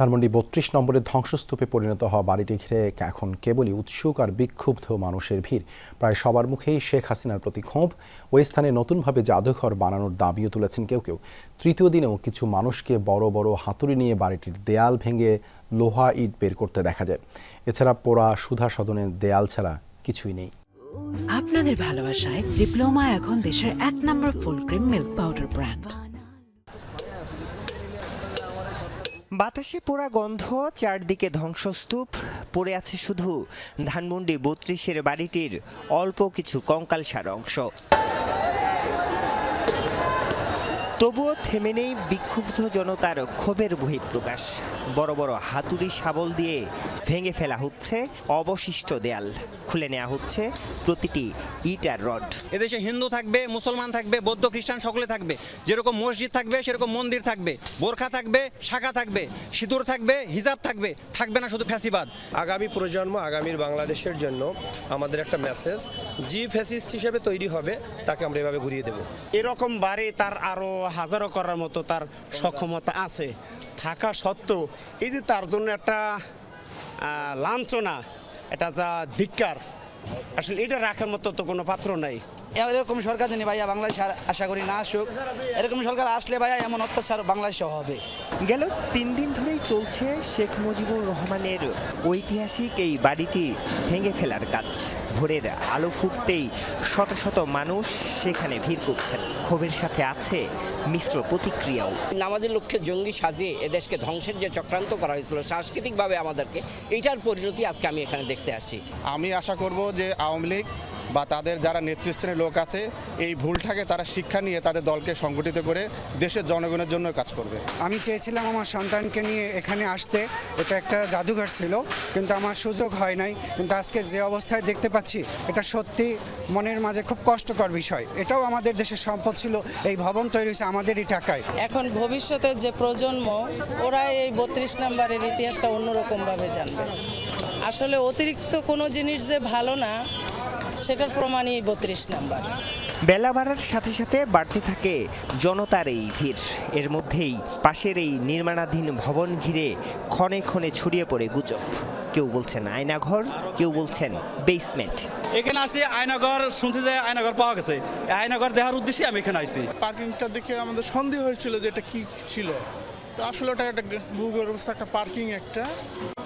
ধানমন্ডি বত্রিশ নম্বরের ধ্বংসস্তূপে পরিণত হওয়া বাড়িটি ঘিরে এখন কেবলই উৎসুক আর বিক্ষুব্ধ মানুষের ভিড়। প্রায় সবার মুখেই শেখ হাসিনার প্রতি ক্ষোভ। ওই স্থানে নতুনভাবে জাদুঘর বানানোর দাবিও তুলেছেন কেউ কেউ। তৃতীয় দিনেও কিছু মানুষকে বড় বড় হাতুড়ি নিয়ে বাড়িটির দেয়াল ভেঙে লোহা ইট বের করতে দেখা যায়। এছাড়া পোড়া সুধা সদনের দেয়াল ছাড়া কিছুই নেই। আপনাদের ভালোবাসায় ডিপ্লোমা এখন দেশের এক নম্বর full cream milk powder brand. বাতাসে পোড়া গন্ধ, চারদিকে ধ্বংসস্তূপ, পড়ে আছে শুধু ধানমন্ডি বত্রিশের বাড়িটির অল্প কিছু কঙ্কালসার অংশ। তবুও থেমে নেই বিক্ষুব্ধ জনতার ক্ষোভের বহিঃপ্রকাশ। বড় বড় হাতুড়ি শাবল দিয়ে ভেঙে ফেলা হচ্ছে অবশিষ্ট দেয়াল। খুলে নেওয়া হচ্ছে প্রতিটি ইট আর রড। এদেশে হিন্দু থাকবে মুসলমান থাকবে বৌদ্ধ খ্রিস্টান সকলে থাকবে। যেরকম মসজিদ থাকবে সেরকম মন্দির থাকবে। বোরখা থাকবে শাখা থাকবে সিঁদুর থাকবে হিজাব থাকবে থাকবে না শুধু ফ্যাসিবাদ। আগামী প্রজন্ম আগামীর বাংলাদেশের জন্য আমাদের একটা মেসেজ জি ফ্যাসিস্ট হিসেবে তৈরি হবে তাকে আমরা এভাবে ঘুরিয়ে দেবো। এরকম বাড়ি তার আরও হাজারো করার মতো তার সক্ষমতা আছে। থাকা সত্ত্বেও এই যে তার জন্য একটা লাঞ্ছনা, এটা যা ধিক্কার, আসলে এটা রাখার মতো তো কোনো পাত্র নাই। এরকম সরকার জানি ভাইয়া বাংলাদেশ আশা করি না আসুক। এরকম সরকার আসলে ভাইয়া এমন অত্যাচার বাংলাদেশে হবে। গেল তিন দিন ধরেই চলছে শেখ মুজিবুর রহমানের ঐতিহাসিক এই বাড়িটি ভেঙে ফেলার কাজ। ভোরের আলো ফুটতেই শত শত মানুষ সেখানে ভিড় করছেন। ক্ষোভের সাথে আছে মিশ্র প্রতিক্রিয়াও। নামাজের লক্ষ্যে জঙ্গি সাজিয়ে এদেশকে ধ্বংসের যে চক্রান্ত করা হয়েছিল সাংস্কৃতিকভাবে আমাদেরকে এইটার পরিণতি আজকে আমি এখানে দেখতে আসছি। আমি আশা করব যে আওয়ামী লীগ বা তাদের যারা নেতৃস্থানীয় লোক আছে এই ভুলটাকে তারা শিক্ষা নিয়ে তাদের দলকে সংগঠিত করে দেশের জনগণের জন্য কাজ করবে। আমি চেয়েছিলাম আমার সন্তানকে নিয়ে এখানে আসতে। এটা একটা জাদুঘর ছিল কিন্তু আমার সুযোগ হয় নাই। কিন্তু আজকে যে অবস্থায় দেখতে পাচ্ছি এটা সত্যি মনের মাঝে খুব কষ্টকর বিষয়। এটাও আমাদের দেশের সম্পদ ছিল এই ভবন তৈরি হয়েছে আমাদেরই টাকায়। এখন ভবিষ্যতের যে প্রজন্ম ওরা এই বত্রিশ নম্বরের ইতিহাসটা অন্যরকমভাবে জানবে। আসলে অতিরিক্ত কোনো জিনিস যে ভালো না সেটার প্রমাণই এই বত্রিশ নাম্বার। বেলা বাড়ার সাথে সাথে বাড়তে থাকে জনতার এই ভিড়। এর মধ্যেই পাশের এই নির্মাণাধীন ভবন ঘিরে ক্ষণে ক্ষণে ছড়িয়ে পড়ে গুজব। কেউ বলছেন আয়নাঘর কেউ বলছেন বেসমেন্ট এখানে আসি আয়নাগর শুনছি যে আয়নাগর পাওয়া গেছে। এই আয়নাগর দেখার উদ্দেশ্যে আমি এখানে আইছি। পার্কিংটা দেখে আমাদের সন্দেহ হয়েছিল যে এটা কি ছিল। তো আসলে ওটা একটা ভূগর্ভস্থ অবস্থা একটা পার্কিং একটা।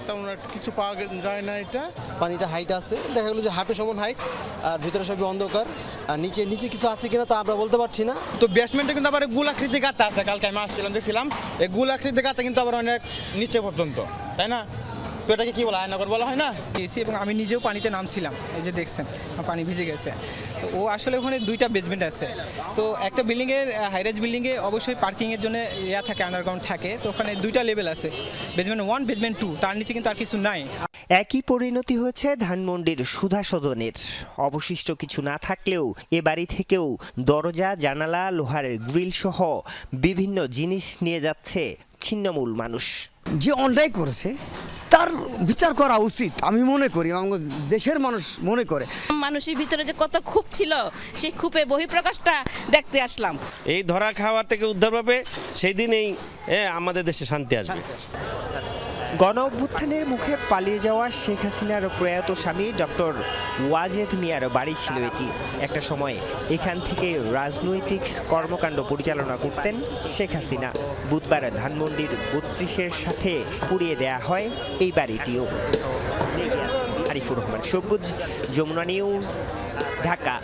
তেমন কিছু পাওয়া যায় না এটা। পানিটা হাইট আছে। দেখা গেলো যে হাঁটু সমান হাইট আর ভিতরে সবই অন্ধকার। আর নিচে নিচে কিছু আছে কিনা তা আমরা বলতে পারছি না। তো বেসমেন্টে কিন্তু আবার গোলাকৃতি গাঁথা আছে। কালকে আমি আসছিলাম দেখছিলাম এই গোলাকৃতি গাঁথা কিন্তু আবার অনেক নিচে পর্যন্ত তাই না? তো এটাকে কি বলা আয়নাগর বলা হয় না? গেছি এবং আমি নিজেও পানিতে নামছিলাম এই যে দেখছেন পানি ভিজে গেছে। তো ও আসলে ওখানে দুইটা বেসমেন্ট আছে। তো একটা বিল্ডিংয়ের হাইরাইজ বিল্ডিংয়ে অবশ্যই পার্কিংয়ের জন্য ইয়া থাকে আন্ডারগ্রাউন্ড থাকে। তো ওখানে দুইটা লেভেল আছে বেসমেন্ট ওয়ান বেসমেন্ট টু তার নিচে কিন্তু আর কিছু নাই। একই পরিণতি হয়েছে ধানমন্ডির সুধা সদনের। অবশিষ্ট কিছু না থাকলেও এ বাড়ি থেকেও দরজা জানালা লোহার গ্রিল সহ বিভিন্ন জিনিস নিয়ে যাচ্ছে ছিন্নমূল মানুষ। যে অন্যায় করেছে তার বিচার করা উচিত আমি মনে করি এবং দেশের মানুষ মনে করে। মানুষের ভিতরে যে কত খুব ছিল সেই খুপের বহিঃপ্রকাশটা দেখতে আসলাম। এই ধরা খাওয়া থেকে উদ্ধার পাবে সেই দিনেই আমাদের দেশে শান্তি আসবে। গণ অভ্যুত্থানের মুখে পালিয়ে যাওয়া শেখ হাসিনার প্রয়াত স্বামী ডক্টর ওয়াজেদ মিয়ার বাড়ি ছিল এটি। একটা সময় এখান থেকে রাজনৈতিক কর্মকাণ্ড পরিচালনা করতেন শেখ হাসিনা। বুধবার ধানমন্ডির বত্রিশের সাথে পুড়িয়ে দেয়া হয় এই বাড়িটিও। আরিফুর রহমান, সবুজ, যমুনা নিউজ, ঢাকা।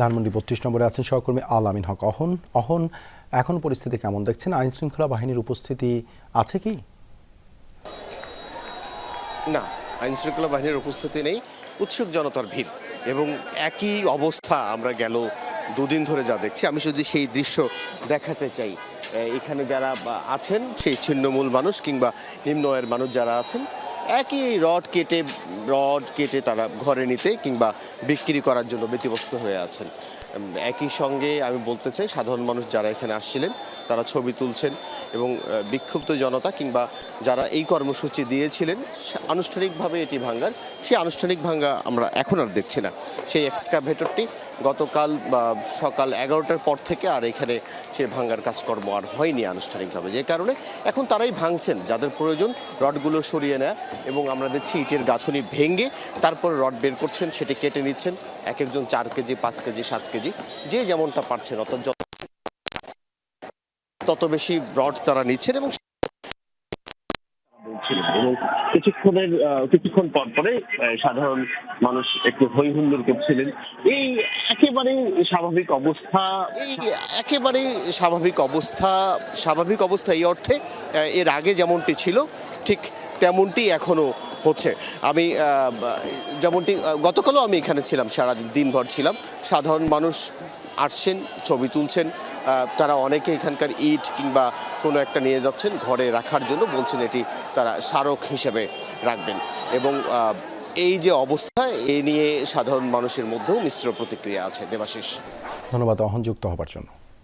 ধানমন্ডি বত্রিশ নম্বরে আছেন সহকর্মী আল আমিন হক। অহন অহন, এখন পরিস্থিতি কেমন দেখছেন? আইন শৃঙ্খলা বাহিনীর উপস্থিতি আছে কি? না আইন শৃঙ্খলা বাহিনীর উপস্থিতি নেই। উৎসুক জনতার ভিড় এবং একই অবস্থা আমরা গেল দুদিন ধরে যা দেখছি। আমি যদি সেই দৃশ্য দেখাতে চাই। এখানে যারা আছেন, সেই ছিন্নমূল মানুষ কিংবা নিম্ন আয়ের মানুষ যারা আছেন একই রড কেটে রড কেটে তারা ঘরে নিতে কিংবা বিক্রি করার জন্য ব্যতিব্যস্ত হয়ে আছেন। একই সঙ্গে আমি বলতে চাই, সাধারণ মানুষ যারা এখানে আসছিলেন, তারা ছবি তুলছেন এবং বিক্ষুব্ধ জনতা কিংবা যারা এই কর্মসূচি দিয়েছিলেন আনুষ্ঠানিকভাবে এটি ভাঙ্গার সেই আনুষ্ঠানিক ভাঙ্গা আমরা এখন আর দেখছি না। সেই এক্সকাভেটরটি গতকাল সকাল এগারোটার পর থেকে আর এখানে সে ভাঙ্গার কাজকর্ম আর হয়নি আনুষ্ঠানিকভাবে, যে কারণে এখন তারাই ভাঙছেন, যাদের প্রয়োজন রডগুলো সরিয়ে নেয় এবং আমরা দেখছি ইটের গাঁথনি ভেঙে তারপর রড বের করছেন, সেটি কেটে নিচ্ছেন, এক একজন চার কেজি, পাঁচ কেজি, সাত কেজি, যে যেমনটা পারছেন, অর্থাৎ তত বেশি রড তারা নিচ্ছেন এবং কিছুক্ষণের কিছুক্ষণ পর পরে সাধারণ মানুষ একটু হই হুল্লোড় করছিলেন। এই একেবারে স্বাভাবিক অবস্থা। এই একেবারে স্বাভাবিক অবস্থা স্বাভাবিক অবস্থা এই অর্থে এর আগে যেমনটি ছিল, ঠিক তেমনটি এখনও হচ্ছে। আমি যেমনটি গতকালও আমি এখানে ছিলাম সারা দিনভর ছিলাম। সাধারণ মানুষ আসছেন, ছবি তুলছেন তারা অনেকে এখানকার ইট কিংবা কোনো একটা নিয়ে যাচ্ছেন ঘরে রাখার জন্য, বলছেন এটি তারা স্মারক হিসেবে রাখবেন। এবং এই যে অবস্থা, এ নিয়ে সাধারণ মানুষের মধ্যেও মিশ্র প্রতিক্রিয়া আছে। দেবাশিস। ধন্যবাদ অহন যুক্ত হবার জন্য।